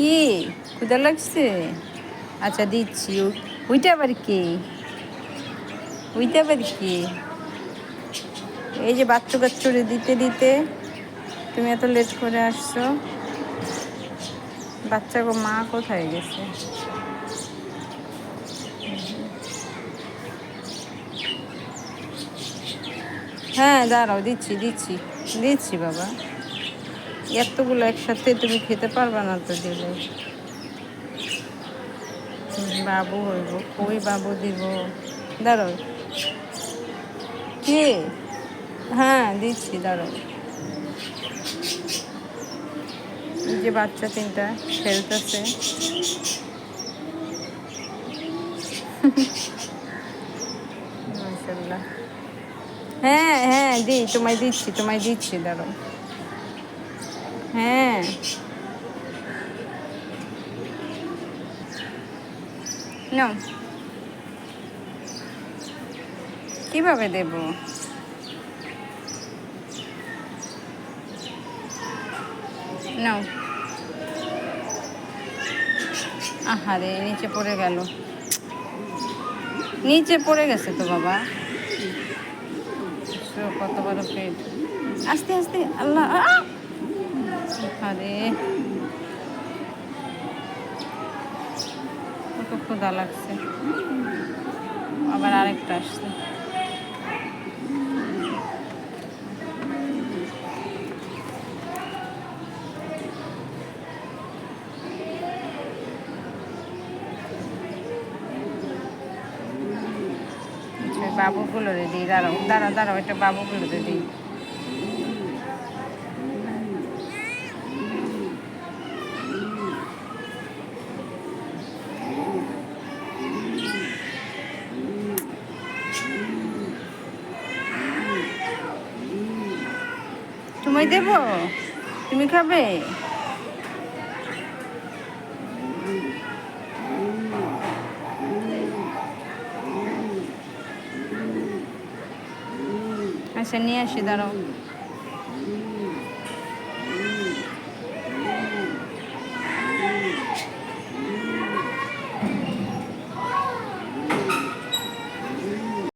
কি? ক্ষুদা লাগছে? আচ্ছা দিচ্ছি। ওইটা আবার কি? ওইটা আবার কি? এই যে বাচ্চু কাচ্চুরে দিতে দিতে তুমি এত লেট করে আসছো। বাচ্চা গো, মা কোথায় গেছে? হ্যাঁ দাঁড়াও, দিচ্ছি দিচ্ছি দিচ্ছি বাবা। এতগুলো একসাথে তুমি খেতে পারবে না তো দিলে। বাবু হইব, কই বাবু দিব? দাঁড়াও। কি? হ্যাঁ দিচ্ছি এই যে বাচ্চা তিনটা, খেলতেছে। হ্যাঁ হ্যাঁ দি তোমায় দিচ্ছি তোমায় দিচ্ছি, দাঁড়াও। হ্যাঁ। নাও। কীভাবে দেব? নাও। আহারে, নিচে পড়ে গেল। নিচে পড়ে গেছে তো বাবা। কত বড় পেট। আস্তে আস্তে, আল্লাহ! আরে কত ক্ষুদা লাগছে। আবার আরেকটা আসছে। বাবুগুলো দিই দাঁড়াও দাঁড়াও দাঁড়াও, এটা বাবুগুলো দিই তুমি দেব? তুমি খাবে? আচ্ছা নিয়ে আসি দাঁড়াও।